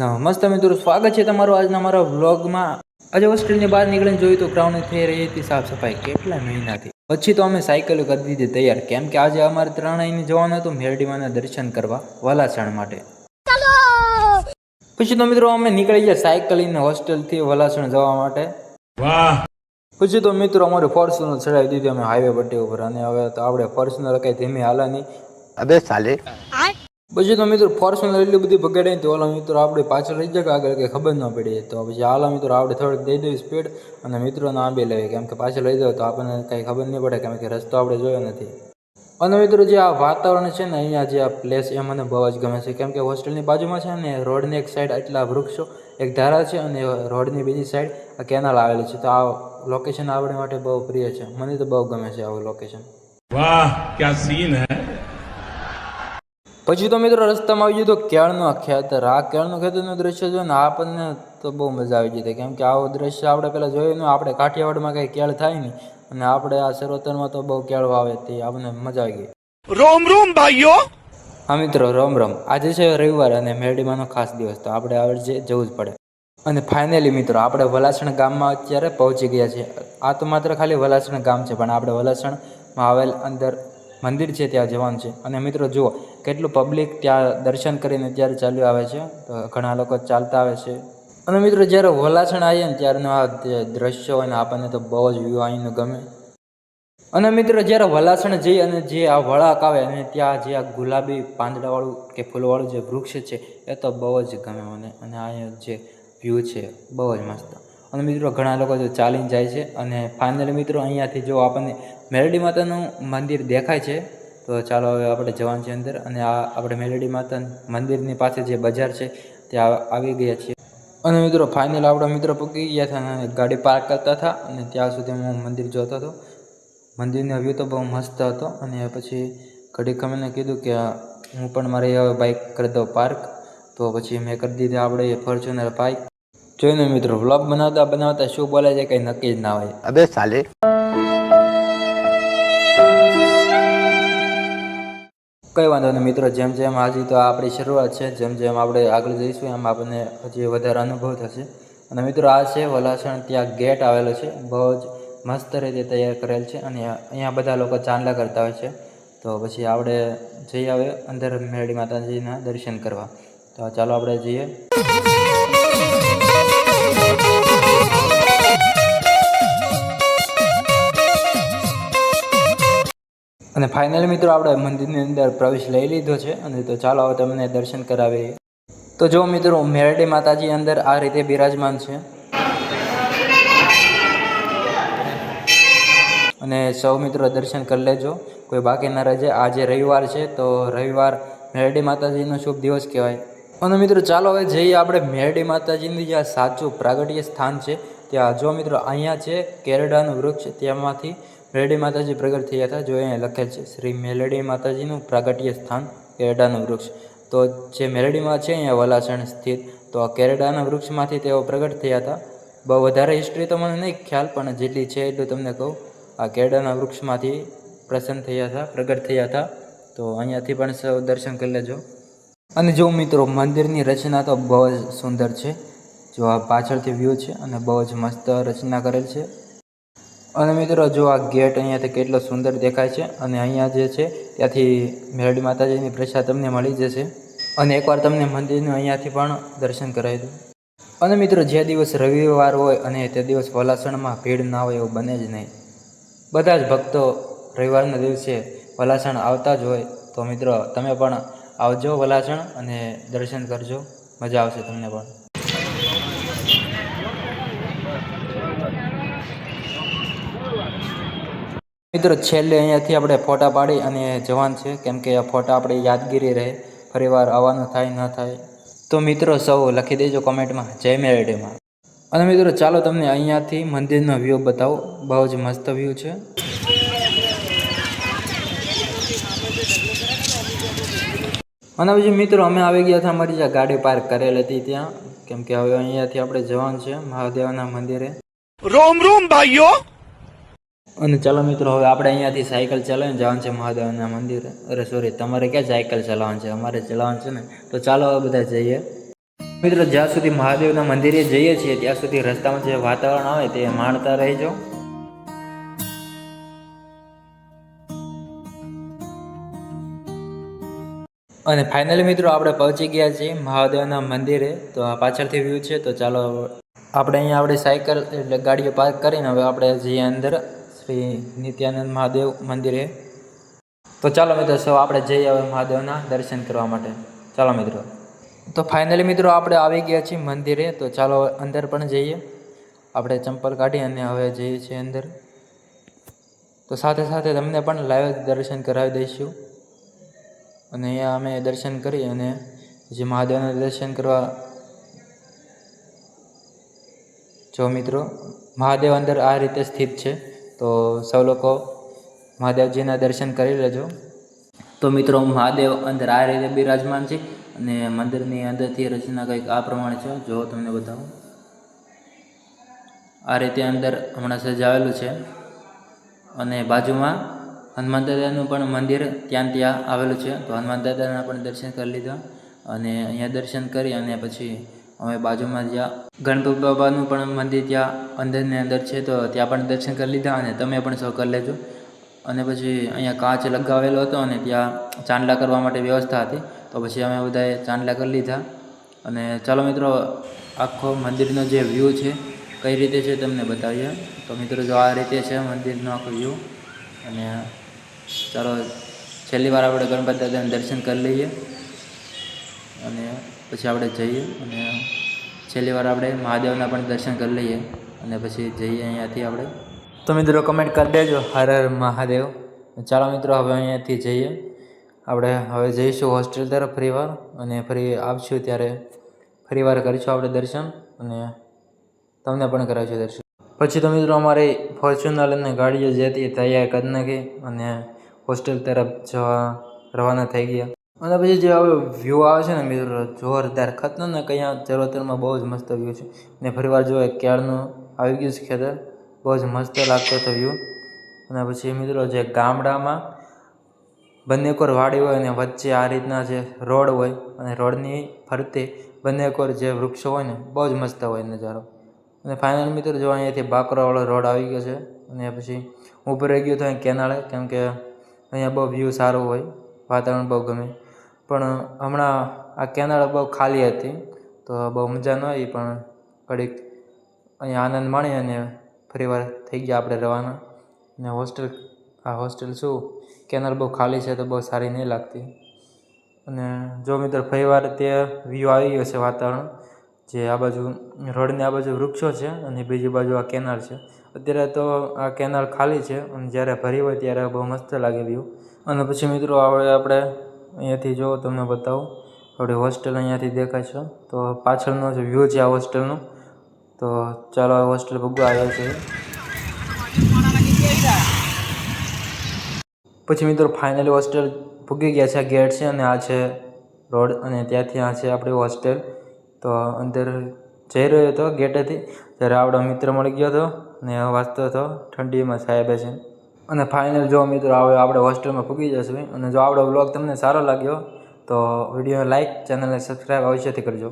નમસ્તે મિત્રો સ્વાગત છે તમારું આજના મારા વ્લોગમાં. આજે હોસ્ટેલની બહાર નીકળીને જોયું તો ગ્રાઉન્ડ થઈ રહી હતી સાફ સફાઈ કેટલા મહિનાથી. પછી તો અમે સાયકલ કરી દીધી તૈયાર કેમ કે આજે અમારે ત્રણેયને જવાનું હતું મેરડીમાના દર્શન કરવા વલાસણ માટે. પછી તો મિત્રો અમે નીકળી ગયા સાયકલ લઈને હોસ્ટેલથી વલાસણ જવા માટે. વાહ. પછી તો મિત્રો અમારે ફોર્ચ્યુનર ચડાવી દીધી અમે હાઈવે પટ્ટી ઉપર અને હવે તો આપણે ફોર્ચ્યુનર કઈ ધીમે હાલા નહીં અબે સાલે. પછી તો મિત્રો ફોર્ચ્યુનર એટલી બધી બગાડે તો ઓલા મિત્રો આપણે પાછળ રહી જાય આગળ કંઈ ખબર ન પડી તો પછી આલા મિત્રો આપણે થોડીક દઈ દઈએ સ્પીડ અને મિત્રોને આંબે લઈએ કેમ કે પાછળ લઈ જાઓ તો આપણને કંઈ ખબર નહીં પડે, કેમ કે રસ્તો આપણે જોયો નથી. અને મિત્રો જે આ વાતાવરણ છે ને, અહીંયા જે આ પ્લેસ એ મને બહુ જ ગમે છે. કેમ કે હોસ્ટેલની બાજુમાં છે ને, રોડની એક સાઈડ આટલા વૃક્ષો, એક ધારા છે અને રોડની બીજી સાઈડ આ કેનાલ આવેલી છે. તો આ લોકેશન આપણી માટે બહુ પ્રિય છે. મને તો બહુ ગમે છે આવું લોકેશન વાહ, ક્યાં સીન હે? પછી તો મિત્રો રસ્તામાં આવી જતો કેળનો ખેતર આ કેળનું ખેતરનું દ્રશ્ય જો ને આપણને તો બહુ મજા આવી જતી કેમ કે આવું દ્રશ્ય આપણે પહેલાં જોયું ને આપણે કાઠિયાવાડમાં કંઈ કેળ થાય નહીં અને આપણે આ સરોતરમાં તો બહુ કેળ વાવે તે આપણને મજા આવી ગઈ. રોમ રોમ ભાઈઓ! હા મિત્રો રોમ રામ. આજે છે રવિવાર અને મેરડીમાંનો ખાસ દિવસ તો આપણે આવડે જવું જ પડે. અને ફાઇનલી મિત્રો આપણે વલાસણ ગામમાં અત્યારે પહોંચી ગયા છે આ તો માત્ર ખાલી વલાસણ ગામ છે પણ આપણે વલાસણમાં આવેલ અંદર મંદિર છે ત્યાં જવાનું છે. અને મિત્રો જુઓ કેટલું પબ્લિક ત્યાં દર્શન કરીને ત્યારે ચાલ્યું આવે છે? તો ઘણા લોકો ચાલતા આવે છે. અને મિત્રો જ્યારે વલાસણ આવીએ ને ત્યારનું આ દ્રશ્ય હોય ને આપણને તો બહુ જ વ્યૂ અહીંનું ગમે. અને મિત્રો જ્યારે વલાસણ જઈ અને જે આ વળાક આવે અને ત્યાં જે આ ગુલાબી પાંદડાવાળું કે ફૂલવાળું જે વૃક્ષ છે, એ તો બહુ જ ગમે મને. અને અહીંયા જે વ્યૂ છે, બહુ જ મસ્ત. અને મિત્રો ઘણા લોકો જો ચાલીને જાય છે. અને ફાઇનલી મિત્રો અહીંયાથી જો આપણને મેરડી માતાનું મંદિર દેખાય છે તો ચાલો હવે આપણે જવાનું છે અંદર અને આ આપણે મેલડી માતા મંદિરની પાસે જે બજાર છે, ત્યાં આવી ગયા છીએ. અને મિત્રો ફાઇનલ આપણા મિત્રો પૂકી ગયા હતા અને ગાડી પાર્ક કરતા હતા અને ત્યાં સુધી હું મંદિર જોતો હતો. મંદિરનો વ્યૂ તો બહુ મસ્ત હતો અને પછી ઘડીક મને કીધું કે હું પણ મારી હવે બાઇક કરી દઉં પાર્ક તો પછી મેં કરી દીધી આપણે ફોર્ચ્યુનર બાઇક જોઈને મિત્રો વ્લોગ બનાવતા બનાવતા શું બોલે છે કંઈ નક્કી જ ના હોય. અબે સાલે. કંઈ વાંધો નહીં મિત્રો, જેમ જેમ હજી તો આપણી શરૂઆત છે, જેમ જેમ આપણે આગળ જઈશું, એમ આપણને હજી વધારે અનુભવ થશે. અને મિત્રો, આ છે વલાસણ ત્યાં ગેટ આવેલો છે, બહુ જ મસ્ત રીતે તૈયાર કરેલ છે અને અહીંયા બધા લોકો ચાંદલા કરતા હોય છે. તો પછી આપણે જઈ આવે અંદર મેરડી માતાજીના દર્શન કરવા. તો ચાલો આપણે જઈએ. અને ફાઇનલી મિત્રો આપણે મંદિરની અંદર પ્રવેશ લઈ લીધો છે અને તો ચાલો હવે તમને દર્શન કરાવીએ. તો જો મિત્રો, મેરડી માતાજી અંદર આ રીતે બિરાજમાન છે. અને સૌ મિત્રો દર્શન કરી લેજો. કોઈ બાકી ના રહેજે. આજે રવિવાર છે, તો રવિવાર મેરડી માતાજીનો શુભ દિવસ કહેવાય. અને મિત્રો, ચાલો હવે જઈએ આપણે મેરડી માતાજીની જ્યાં સાચું પ્રાગટ્ય સ્થાન છે. ત્યાં જો મિત્રો, અહીંયા છે કેરડાનું વૃક્ષ તેમાંથી મેરડી માતાજી પ્રગટ થયા હતા. જો અહીંયા લખેલ છે, શ્રી મેલડી માતાજીનું પ્રાગટ્ય સ્થાન કેરડાનું વૃક્ષ. તો જે મેલડીમાં છે, અહીંયા વલાસણ સ્થિત, તો આ કેરડાના વૃક્ષમાંથી તેઓ પ્રગટ થયા હતા. બહુ વધારે હિસ્ટ્રી તો મને નહીં ખ્યાલ, પણ જેટલી છે એટલું તમને કહું. આ કેરડાના વૃક્ષમાંથી પ્રસન્ન થયા હતા, પ્રગટ થયા હતા. તો અહીંયાથી પણ સૌ દર્શન કરી લેજો. અને જો મિત્રો, મંદિરની રચના તો બહુ જ સુંદર છે. જો આ પાછળથી વ્યૂ છે, અને બહુ જ મસ્ત રચના કરેલ છે. અને મિત્રો, જો આ ગેટ અહીંયાથી કેટલો સુંદર દેખાય છે અને અહીંયા જે છે, ત્યાંથી મેરડી માતાજીની પ્રસાદ તમને મળી જશે. અને એકવાર તમને મંદિરનું અહીંયાથી પણ દર્શન કરાવી દઉં. અને મિત્રો, જે દિવસ રવિવાર હોય અને તે દિવસ વલાસણમાં ભીડ ના હોય એવું બને જ નહીં. બધા જ ભક્તો રવિવારના દિવસે વલાસણ આવતા જ હોય. તો મિત્રો, તમે પણ આવજો વલાસણ અને દર્શન કરજો. મજા આવશે તમને પણ. મિત્રો, છેલ્લે અહીંયાથી આપણે ફોટા પાડી અને જવાનું છે. કેમ કે આ ફોટા આપણે યાદગીરી રહે. ફરીવાર આવવાનું થાય, ન થાય. તો મિત્રો, સૌ લખી દેજો કોમેન્ટમાં. જય મેરેડીમાં. અને મિત્રો, ચાલો તમને અહીંયાથી મંદિરનો વ્યૂ બતાવો. બહુ જ મસ્ત વ્યૂ છે. અને બીજું, મિત્રો, અમે આવી ગયા હતા અમારી જ્યાં ગાડી પાર્ક કરેલ હતી ત્યાં. કેમ કે હવે અહીંયાથી આપણે જવાનું છે મહાદેવના મંદિરે. રોમ રોમ, ભાઈઓ! અને ચાલો મિત્રો, હવે આપણે અહીંયાથી સાયકલ ચલાવીને જવાનું છે મહાદેવના મંદિર. અરે સોરી તમારે ક્યાં સાયકલ ચલાવવાનું છે? અમારે ચલાવવાનું છે ને. તો ચાલો હવે બધા જઈએ. મિત્રો, જ્યાં સુધી મહાદેવના મંદિરે જઈએ છીએ, ત્યાં સુધી રસ્તામાં જે વાતાવરણ આવે તે માણતા રહેજો. અને ફાઇનલી મિત્રો, આપણે પહોંચી ગયા છીએ મહાદેવના મંદિરે. તો આ પાછળથી વ્યૂ છે, તો ચાલો, આપણે અહીંયા આપણી સાયકલ એટલે ગાડીઓ પાર્ક કરીને હવે આપણે જઈએ અંદર. શ્રી નિત્યાનંદ મહાદેવ મંદિરે. તો ચાલો મિત્રો, સૌ આપણે જઈએ હવે મહાદેવના દર્શન કરવા માટે. ચાલો મિત્રો. તો ફાઇનલી મિત્રો, આપણે આવી ગયા છીએ મંદિરે. તો ચાલો અંદર પણ જઈએ. આપણે ચંપલ કાઢી અને હવે જઈએ છીએ અંદર. તો સાથે સાથે તમને પણ લાઈવ દર્શન કરાવી દઈશું. અને અહીંયા અમે દર્શન કરી અને જે મહાદેવના દર્શન કરવા જો મિત્રો, મહાદેવ અંદર આ રીતે સ્થિત છે. તો સૌ લોકો મહાદેવજીના દર્શન કરી લેજો. તો મિત્રો, મહાદેવ અંદર આ રીતે બિરાજમાન છે અને મંદિરની અંદરથી રચના કંઈક આ પ્રમાણે છે. જો તમને બતાવું. આ રીતે અંદર હમણાં સજાવેલું છે અને બાજુમાં હનુમાન દાદાનું પણ મંદિર ત્યાં ત્યાં આવેલું છે. તો હનુમાન દાદાના પણ દર્શન કરી લીધા અને અહીંયા દર્શન કરી અને પછી અમે બાજુમાં જ્યાં ગણપતિ બાબાનું પણ મંદિર ત્યાં અંદરની અંદર છે, તો ત્યાં પણ દર્શન કરી લીધા અને તમે પણ સૌ કરી લેજો. અને પછી અહીંયા કાચ લગાવેલો હતો અને ત્યાં ચાંદલા કરવા માટે વ્યવસ્થા હતી. તો પછી અમે બધાએ ચાંદલા કરી લીધા. અને ચાલો મિત્રો, આખો મંદિરનો જે વ્યૂ છે, કઈ રીતે છે તમને બતાવીએ? તો મિત્રો, જો આ રીતે છે મંદિરનો આખો વ્યૂ અને ચાલો છેલ્લી વાર આપણે ગણપત દાદાને દર્શન કરી લઈએ. અને પછી આપણે જઈએ અને છેલ્લી વાર આપણે મહાદેવના પણ દર્શન કરી લઈએ અને પછી જઈએ અહીંયાથી આપણે. તો મિત્રો કમેન્ટ કરી દેજો, હર હર મહાદેવ. ચાલો મિત્રો, હવે અહીંયાથી જઈએ. આપણે હવે જઈશું હોસ્ટેલ તરફ ફરીવાર અને ફરી આવશું ત્યારે ફરીવાર કરીશું આપણે દર્શન અને તમને પણ કરાવીશું દર્શન. પછી તો મિત્રો અમારી ફોર્ચ્યુનર અને ગાડીઓ જે હતી તૈયાર કરી નાખી અને હોસ્ટેલ તરફ જવા રવાના થઈ ગયા. અને પછી જે હવે વ્યૂ આવે છે ને મિત્રો જોરદાર ખતનો ને કયા ચરોતરમાં બહુ જ મસ્ત વ્યૂ છે. ને ફરીવાર જો એક ક્યારનું આવી ગયું છે ખેતર, બહુ જ મસ્ત લાગતો હતો વ્યૂ અને પછી મિત્રો જે ગામડામાં બંને કોર વાડી હોય અને વચ્ચે આ રીતના જે રોડ હોય અને રોડની ફરતે બંને કોર જે વૃક્ષો હોય ને, બહુ જ મસ્ત હોય નજારો. અને ફાઇનલ મિત્રો જો અહીંયાથી બાકરાવાળો રોડ આવી ગયો છે અને પછી ઊભો રહી ગયો તો અહીં કેનાળે કેમ કે અહીંયા બહુ વ્યૂ સારું હોય, વાતાવરણ બહુ ગમે. પણ હમણાં આ કેનાળ બહુ ખાલી હતી, તો બહુ મજા ન આવી, પણ ઘડીક અહીંયા આનંદ માણી અને ફરીવાર થઈ ગયા આપણે રવાના. ને હોસ્ટેલ આ હોસ્ટેલ શું? કેનાલ બહુ ખાલી છે તો બહુ સારી નહીં લાગતી. અને જો મિત્રો ફરીવાર તે વ્યૂ આવી ગયો છે વાતાવરણ, જે આ બાજુ રોડની આ બાજુ વૃક્ષો છે અને બીજી બાજુ આ કેનાલ છે. અત્યારે તો આ કેનાલ ખાલી છે અને જ્યારે ભરી હોય ત્યારે બહુ મસ્ત લાગે વ્યૂ અને પછી મિત્રો આવડે આપણે અહીંયાથી જો તમને બતાવું, આપણી હોસ્ટેલ અહીંયાથી દેખાય છે. તો પાછળનો જે વ્યૂ છે આ હોસ્ટેલનો, તો ચાલો આ હોસ્ટેલ ભગવા આવ્યો છે પછી મિત્રો ફાઇનલી હોસ્ટેલ ભૂગી ગયા છે આ ગેટ છે અને આ છે રોડ અને ત્યાંથી આ છે આપણી હોસ્ટેલ. તો અંદર જઈ રહ્યો હતો ગેટેથી, ત્યારે આપણો મિત્ર મળી ગયો હતો ને વાંચતો હતો ઠંડીમાં સાહેબે છે. અને ફાઇનલ જો મિત્રો હવે આપણે હોસ્ટેલમાં પૂગી જશું અને જો આપણો બ્લોગ તમને સારો લાગ્યો, તો વીડિયો લાઇક ચેનલને સબસ્ક્રાઈબ અવશ્યથી કરજો.